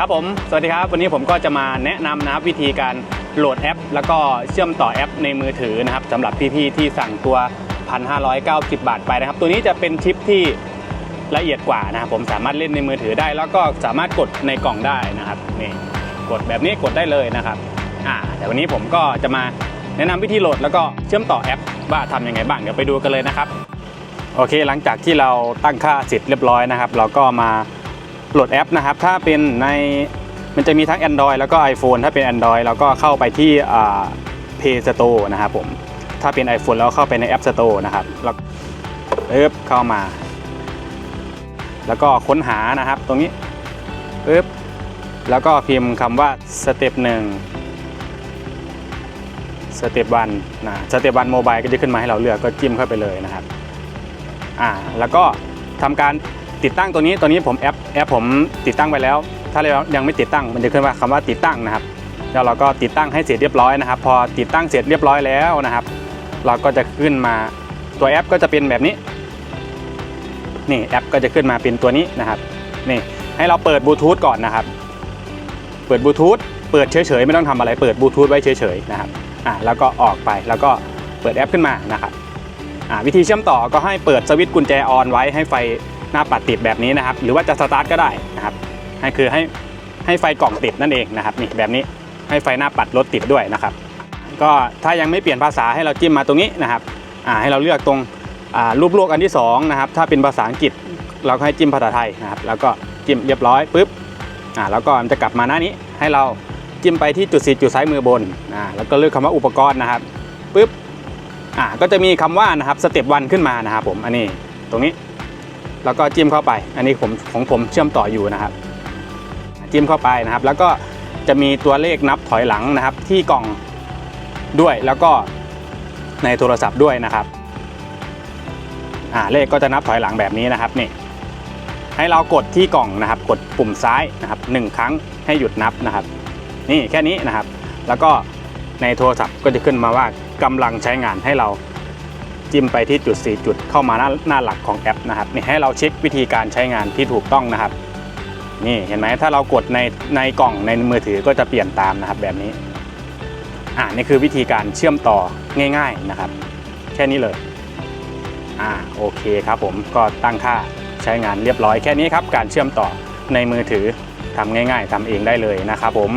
ครับผม สวัสดีครับ วันนี้ผมก็จะมาแนะนำนะครับวิธีการโหลดแอป แล้วก็เชื่อมต่อแอปในมือถือนะครับสำหรับพี่ๆที่สั่งตัว 1,590 บาทไปนะครับ ตัวนี้จะเป็นชิปที่ละเอียดกว่านะครับผมสามารถเล่นในมือถือได้ แล้วก็สามารถกดในกล่องได้นะครับนี่กดแบบนี้กดได้เลยนะครับอ่าแต่วันนี้ผมก็จะมาแนะนำวิธีโหลดแล้วก็เชื่อมต่อแอปว่าทำยังไงบ้างเดี๋ยวไปดูกันเลยนะครับโอเค หลังจากที่เราตั้งค่าเสร็จเรียบร้อยนะครับ เราก็มา โหลดแอปนะครับ ถ้าเป็นในมันจะมีทั้ง Android แล้วก็ iPhone ถ้าเป็น Android เราก็เข้าไปที่อ่า Play Store นะครับผม ถ้าเป็น iPhone เราเข้าไปใน App Store นะครับ แล้วปึ๊บเข้ามา แล้วก็ค้นหานะครับตรงนี้ปึ๊บแล้วก็พิมพ์คำว่าสเต็ปหนึ่งสเต็ปวันนะสเต็ปวันโมบายก็จะขึ้นมาให้เราเลือกก็จิ้มเข้าไปเลยนะครับอ่าแล้วก็ทำการ ติดตั้งตัวนี้ตัวนี้ผมแอปแอปผมติดตั้งไปแล้ว ถ้าเรายังไม่ติดตั้งมันจะขึ้นว่าคำว่าติดตั้งนะครับ แล้วเราก็ติดตั้งให้เสร็จเรียบร้อยนะครับ พอติดตั้งเสร็จเรียบร้อยแล้วนะครับ เราก็จะขึ้นมาตัวแอปก็จะเป็นแบบนี้นี่แอปก็จะขึ้นมาเป็นตัวนี้นะครับนี่ให้เราเปิดบลูทูธก่อนนะครับ เปิดบลูทูธเปิดเฉยๆไม่ต้องทำอะไรเปิดบลูทูธไว้เฉยๆนะครับอ่าแล้วก็ออกไปแล้วก็เปิดแอปขึ้นมานะครับอ่าวิธีเชื่อมต่อก็ให้เปิดสวิตช์กุญแจออนไว้ให้ไฟ หน้าปัดติดแบบนี้นะครับ หรือว่าจะสตาร์ทก็ได้นะครับให้คือให้ให้ไฟกล่องติดนั่นเองนะครับนี่แบบนี้ให้ไฟหน้าปัดรถติดด้วยนะครับ ก็ถ้ายังไม่เปลี่ยนภาษาให้เราจิ้มมาตรงนี้นะครับให้เราเลือกตรงรูปโลกอันที่สองนะครับถ้าเป็นภาษาอังกฤษเราก็ให้จิ้มภาษาไทยนะครับ แล้วก็จิ้มเรียบร้อยปุ๊บอ่าแล้วก็มันจะกลับมาหน้านี้ให้เราจิ้มไปที่จุดสีจุดซ้ายมือบนอ่าแล้วก็เลือกคำว่าอุปกรณ์นะครับปุ๊บอ่าก็จะมีคำว่านะครับสเต็ปวันขึ้นมานะครับผมอันนี้ตรงนี้ แล้วก็จิ้มเข้าไป อันนี้ผมของผมเชื่อมต่ออยู่นะครับ จิ้มเข้าไปนะครับ แล้วก็จะมีตัวเลขนับถอยหลังนะครับ ที่กล่องด้วยแล้วก็ในโทรศัพท์ด้วยนะครับอ่าเลขก็จะนับถอยหลังแบบนี้นะครับนี่ให้เรากดที่กล่องนะครับ กดปุ่มซ้ายนะครับหนึ่งครั้งให้หยุดนับนะครับ นี่แค่นี้นะครับ แล้วก็ในโทรศัพท์ก็จะขึ้นมาว่ากำลังใช้งานให้เรา จิ้มไปที่จุด 4 จุดเข้ามาหน้าหน้าหลักของแอปนะครับนี่ให้เราเช็ควิธีการใช้งานที่ถูกต้องนะครับ นี่เห็นไหมถ้าเรากดในในกล่องในมือถือก็จะเปลี่ยนตามนะครับแบบนี้อ่านี่คือวิธีการเชื่อมต่อง่าย ๆนะครับ แค่นี้เลยอ่าโอเคครับผมก็ตั้งค่าใช้งานเรียบร้อยแค่นี้ครับการเชื่อมต่อในมือถือทำง่าย ๆทำเองได้เลยนะครับผม